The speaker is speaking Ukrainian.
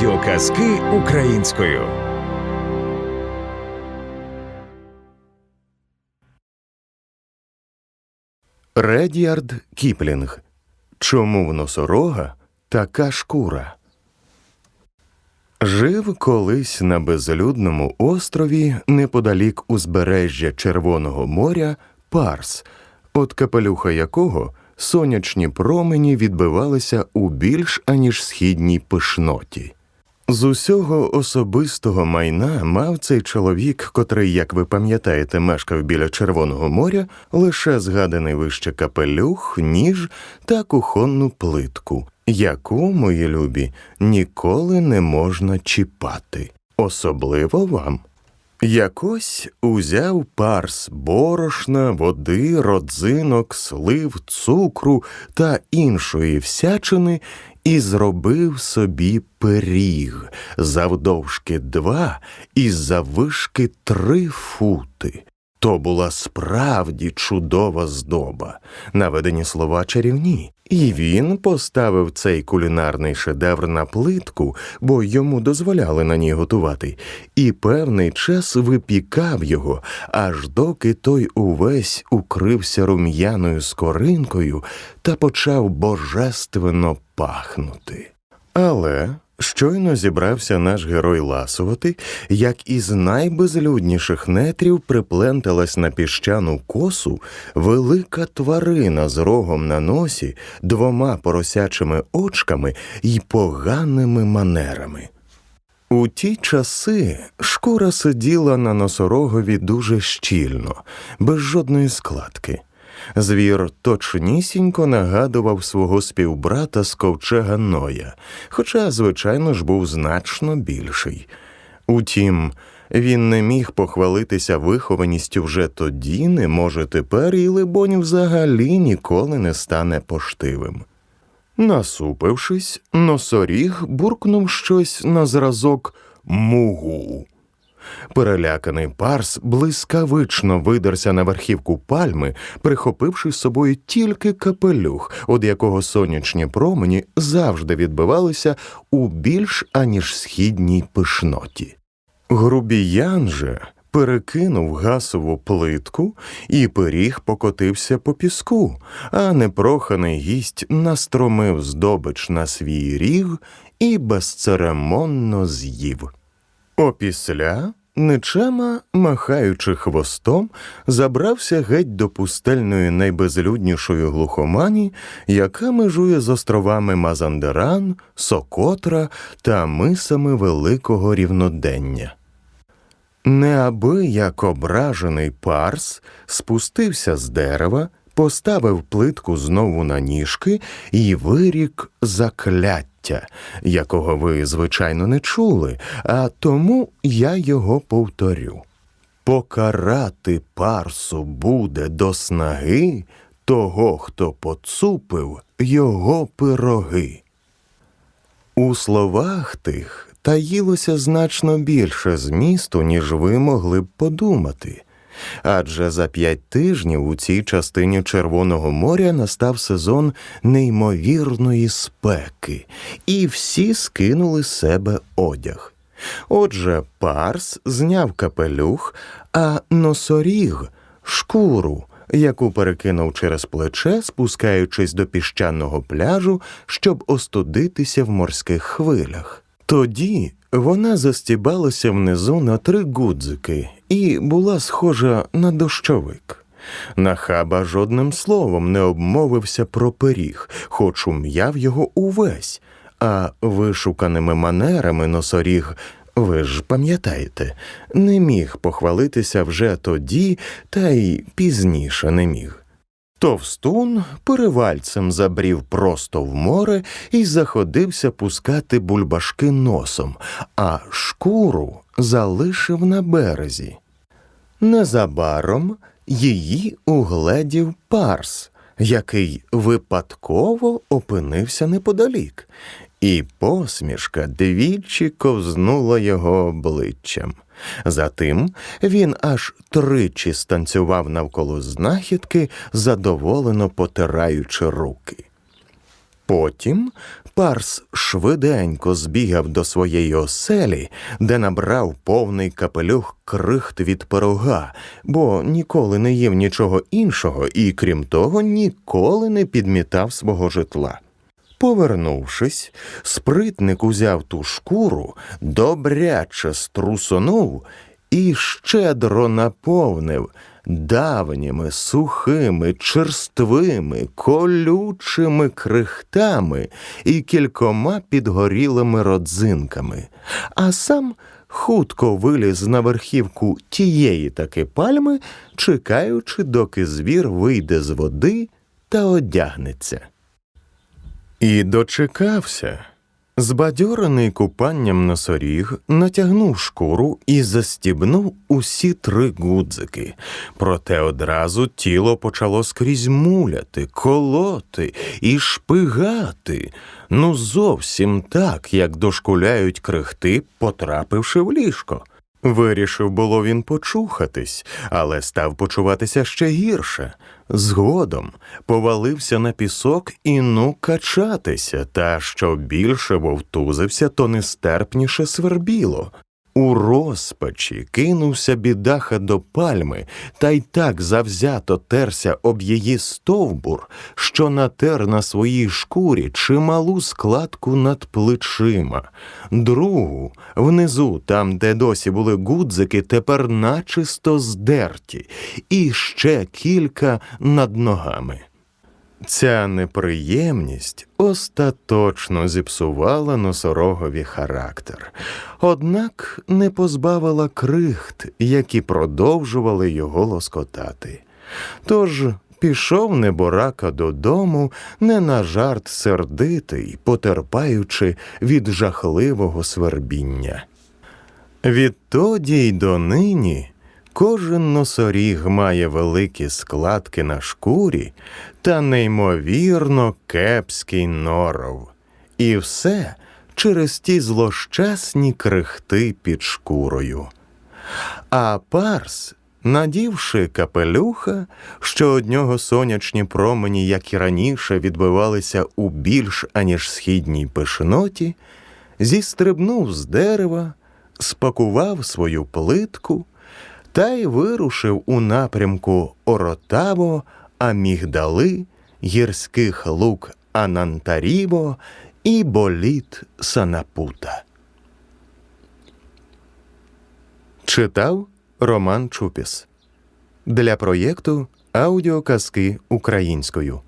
Аудіоказки українською. Редіард Кіплінг. Чому в носорога така шкура? Жив колись на безлюдному острові неподалік узбережжя Червоного моря Парс, от капелюха якого сонячні промені відбивалися у більш аніж східній пишноті. З усього особистого майна мав цей чоловік, котрий, як ви пам'ятаєте, мешкав біля Червоного моря, лише згаданий вище капелюх, ніж та кухонну плитку, яку, мої любі, ніколи не можна чіпати, особливо вам. Якось узяв парс борошна, води, родзинок, слив, цукру та іншої всячини і зробив собі пиріг завдовжки два і заввишки три фути. То була справді чудова здоба, наведені слова чарівні, і він поставив цей кулінарний шедевр на плитку, бо йому дозволяли на ній готувати, і певний час випікав його, аж доки той увесь укрився рум'яною скоринкою та почав божественно пахнути. Але щойно зібрався наш герой ласувати, як із найбезлюдніших нетрів припленталась на піщану косу велика тварина з рогом на носі, двома поросячими очками й поганими манерами. У ті часи шкура сиділа на носорогові дуже щільно, без жодної складки. Звір точнісінько нагадував свого співбрата з ковчега Ноя, хоча, звичайно ж, був значно більший. Утім, він не міг похвалитися вихованістю вже тоді, не може тепер і, либонь, взагалі ніколи не стане поштивим. Насупившись, носоріг буркнув щось на зразок мугу. Переляканий парс блискавично видерся на верхівку пальми, прихопивши з собою тільки капелюх, від якого сонячні промені завжди відбивалися у більш аніж східній пишноті. Грубіян же перекинув гасову плитку, і пиріг покотився по піску, а непроханий гість настромив здобич на свій ріг і безцеремонно з'їв. Опісля, нечема, махаючи хвостом, забрався геть до пустельної найбезлюднішої глухомані, яка межує з островами Мазандеран, Сокотра та мисами Великого Рівнодення. Неабияк ображений парс спустився з дерева, поставив плитку знову на ніжки і вирік закляття, якого ви, звичайно, не чули, а тому я його повторю. Покарати парсу буде до снаги того, хто поцупив його пироги. У словах тих таїлося значно більше змісту, ніж ви могли б подумати. Адже за п'ять тижнів у цій частині Червоного моря настав сезон неймовірної спеки, і всі скинули себе одяг. Отже, парс зняв капелюх, а носоріг шкуру, яку перекинув через плече, спускаючись до піщаного пляжу, щоб остудитися в морських хвилях. Тоді вона застібалася внизу на три гудзики і була схожа на дощовик. Нахаба жодним словом не обмовився про пиріг, хоч ум'яв його увесь, а вишуканими манерами носоріг, ви ж пам'ятаєте, не міг похвалитися вже тоді, та й пізніше не міг. Товстун перевальцем забрів просто в море і заходився пускати бульбашки носом, а шкуру залишив на березі. Незабаром її угледів парс, який випадково опинився неподалік, і посмішка двічі ковзнула його обличчям. Затим він аж тричі станцював навколо знахідки, задоволено потираючи руки. Потім Парс швиденько збігав до своєї оселі, де набрав повний капелюх крихт від пирога, бо ніколи не їв нічого іншого і, крім того, ніколи не підмітав свого житла. Повернувшись, спритник узяв ту шкуру, добряче струсонув і щедро наповнив давніми, сухими, черствими, колючими крихтами і кількома підгорілими родзинками, а сам хутко виліз на верхівку тієї таки пальми, чекаючи, доки звір вийде з води та одягнеться. І дочекався. Збадьорений купанням носоріг натягнув шкуру і застібнув усі три гудзики. Проте одразу тіло почало скрізь муляти, колоти і шпигати. Ну, зовсім так, як дошкуляють крихти, потрапивши в ліжко. Вирішив було він почухатись, але став почуватися ще гірше. Згодом повалився на пісок і ну качатися, та що більше вовтузився, то нестерпніше свербіло. У розпачі кинувся бідаха до пальми та й так завзято терся об її стовбур, що натер на своїй шкурі чималу складку над плечима. Другу, внизу, там, де досі були гудзики, тепер начисто здерті, і ще кілька над ногами. Ця неприємність остаточно зіпсувала носорогові характер, однак не позбавила крихт, які продовжували його лоскотати. Тож пішов неборака додому, не на жарт сердитий, потерпаючи від жахливого свербіння. Відтоді й донині кожен носоріг має великі складки на шкурі та неймовірно кепський норов. І все через ті злощасні крихти під шкурою. А парс, надівши капелюха, що од нього сонячні промені, як і раніше, відбивалися у більш аніж східній пишноті, зістрибнув з дерева, спакував свою плитку та й вирушив у напрямку Оротаво, Амігдали, гірських лук Анантаріво і боліт Санапута. Читав Роман Чупіс для проєкту Аудіоказки українською.